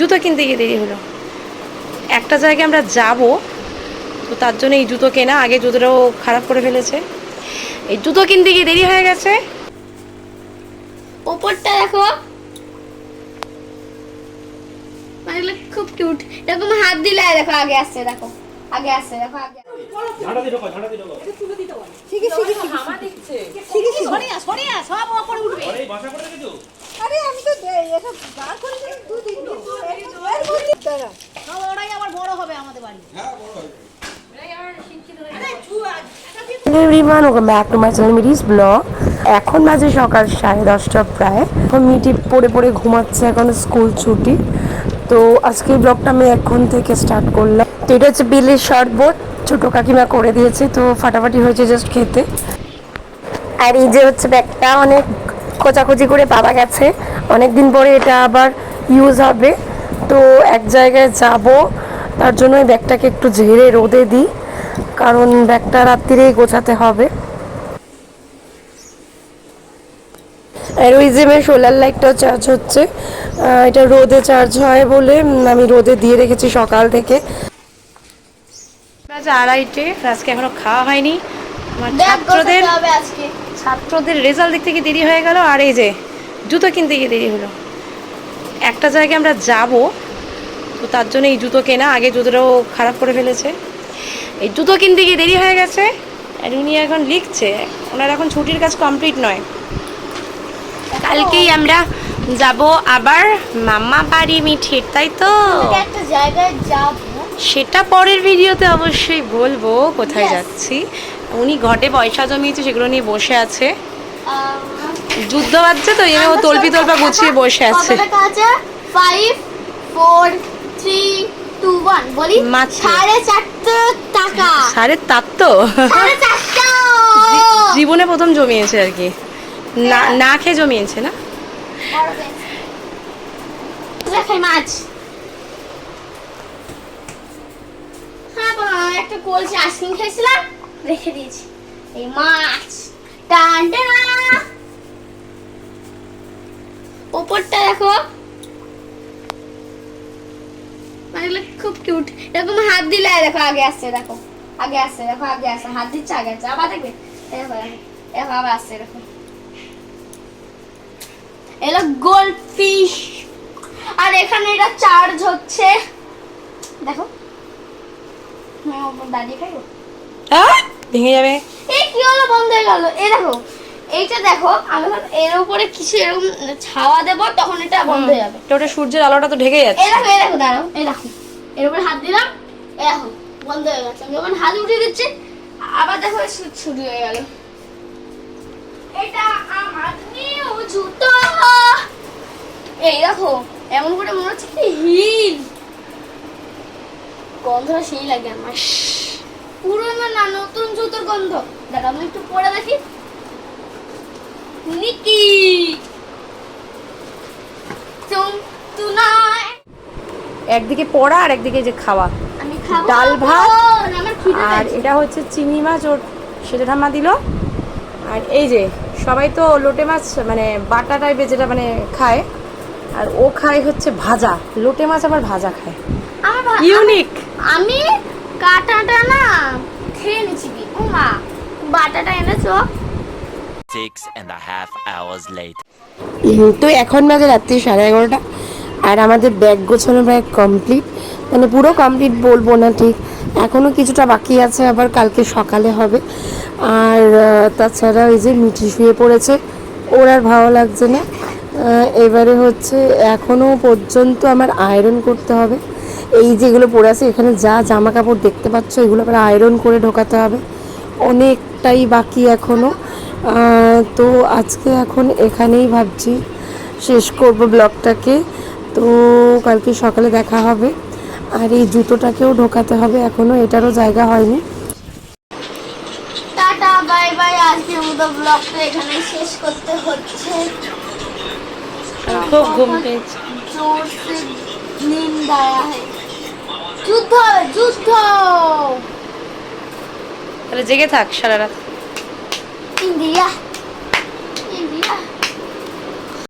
জুতো কিনতে গিয়ে দেরি হলো। একটা জায়গায় আমরা যাব, তো তার জন্য এই জুতো কেনা, আগে জুতোটাও খারাপ করে ফেলেছে। এই জুতো কিনতে গিয়ে দেরি হয়ে গেছে। ওপরটা দেখো। খুব কিউট এরকম হাত দিলে দেখো, আগে আসছে, দেখো। আগে দেখো আগে ঝাঁটা দিয়ে ঢোকাও, ঝাঁটা দিয়ে ঢোকাও। আরে, এই করে রেখেছো? আরে আমি তো এসব বার করে দিই দুদিন এর মধ্যে দাঁড়া। Everyone welcome back to my channel মিডিস blog এখন বাজে সকাল সাড়ে দশটা প্রায়। এখন মিটি পড়ে পড়ে ঘুমাচ্ছে এখন স্কুল ছুটি। তো আজকে ব্লগটা আমি এখন থেকে স্টার্ট করলাম। তো এটা হচ্ছে বিলের শরবত ছোটো কাকিমা করে দিয়েছে, তো ফাটাফাটি হয়েছে জাস্ট খেতে। আর এই যে হচ্ছে ব্যাগটা, অনেক খোঁচাখুচি করে পাওয়া গেছে। অনেক দিন পরে এটা আবার ইউজ হবে। তো এক জায়গায় যাব, তার জন্য এই ব্যাগটাকে একটু ঝেড়ে রোদে দিই, কারণ ব্যাগটা রাত্রিরেই গোছাতে হবে। আর ওই যে সোলার লাইটটাও চার্জ হচ্ছে এটা রোদে চার্জ হয় বলে আমি রোদে দিয়ে রেখেছি সকাল থেকে। আজ আড়াইটে আজকে এখনও খাওয়া হয়নি। আমার ছাত্রদের ছাত্রদের রেজাল্ট দেখতে গিয়ে দেরি হয়ে গেল আর এই যে জুতো কিনতে গিয়ে দেরি হলো। একটা জায়গায় আমরা যাব তো তার জন্য এই জুতো কেনা আগে জুতোটাও খারাপ করে ফেলেছে। এই জুতো কিনতে গিয়ে দেরি হয়ে গেছে আর উনি এখন লিখছে ওনার এখন ছুটির কাজ কমপ্লিট নয়। কালকেই আমরা যাব আবার মামা বাড়ি মিঠির তাই তো? একটা জায়গায় যাব। সেটা পরের ভিডিওতে অবশ্যই বলব কোথায় যাচ্ছি। উনি ঘটে পয়সা জমিয়েছে সেগুলো নিয়ে বসে আছে। যুদ্ধ বাজছে তো জন্য ও তলপি তলপা গুছিয়ে বসে আছে। Five four three two one বলি সাড়ে চারটে টাকা। সাড়ে তার তো জীবনে প্রথম জমিয়েছে আর কি। না না খেয়ে জমিয়েছে না? মাছ হ্যাঁ বাবা, একটা কলসি আইসক্রিম খেয়েছিলাম, রেখে দিয়েছি। এই মাছ, টান। ওপরটা দেখো। মানে খুব কিউট এরকম হাত দিলে দেখো আগে আসছে, দেখো। আগে আসছে, দেখো, আগে আসছে। হাত দিচ্ছে, আগে আসছে। আবার দেখবে। দেখো আবার আসছে, দেখো। গোল্ড ফিশ আর এখানে এটা চার্জ হচ্ছে। দেখো। দাঁড়িয়ে খাইবো ভেঙে যাবে। এই কি হলো? বন্ধ হয়ে গেল। এই দেখো এইটা দেখো আমি এর উপরে কিছু এরকম ছাওয়া দেবো তখন এটা বন্ধ হয়ে যাবে। তো ওটা সূর্যের আলোটা তো ঢেকে যাচ্ছে। এই দেখো এই দেখো দাঁড়াও এই দেখো। এর উপরে হাত দিলাম এই দেখো বন্ধ হয়ে গেছে। আমি যখন হাত উঠিয়ে দিচ্ছি আবার দেখো ছুটি হয়ে গেল। এটা আমার নিউ জুতো। এই দেখো এমন করে মনে হচ্ছে কি হিল। গন্ধটা সেই লাগে আমার। পুরোনো না নতুন জুতোর গন্ধ। দাঁড়া আমি একটু পরে দেখি। নিকি! একদিকে পড়া আর একদিকে যে খাওয়া। ডাল ভাত আর এটা হচ্ছে চিংড়ি মাছ ওর সেটা ঠাম্মা দিল। আর এই যে সবাই তো লোটে মাছ মানে বাটা টাইপের যেটা মানে খায় আর ও খায় হচ্ছে ভাজা। লোটে মাছ আবার ভাজা খায়। ইউনিক! আমি কাটাটা না খেয়ে নিচ্ছি কি? ও মা বাটাটা এনেছো? Six and a half hours later. তো এখন বাজে রাত্রি সাড়ে এগারোটা আর আমাদের ব্যাগ গোছানো প্রায় কমপ্লিট মানে পুরো কমপ্লিট বলব না ঠিক এখনও কিছুটা বাকি আছে আবার কালকে সকালে হবে। আর তাছাড়া ওই যে মিঠি শুয়ে পড়েছে ওর আর ভালো লাগছে না। এবারে হচ্ছে এখনও পর্যন্ত আমার আয়রন করতে হবে। এই যেগুলো পরে আছে এখানে যা জামা কাপড় দেখতে পাচ্ছ এগুলো আবার আয়রন করে ঢোকাতে হবে অনেকটাই বাকি এখনও তো আজকে এখন এখানেই ভাবছি শেষ করব ব্লগটাকে তো কালকে সকালে দেখা হবে আর এই জুতোটাকেও ঢোকাতে হবে এখনও এটারও জায়গা হয়নি টাটা বাই বাই আজকের মতো ব্লগটা এখানে শেষ করতে হচ্ছে খুব ঘুম পেয়েছে জোর সে नींद आया है যুদ্ধ হবে যুদ্ধ! তাহলে জেগে থাক সারা রাত। ইন্ডিয়া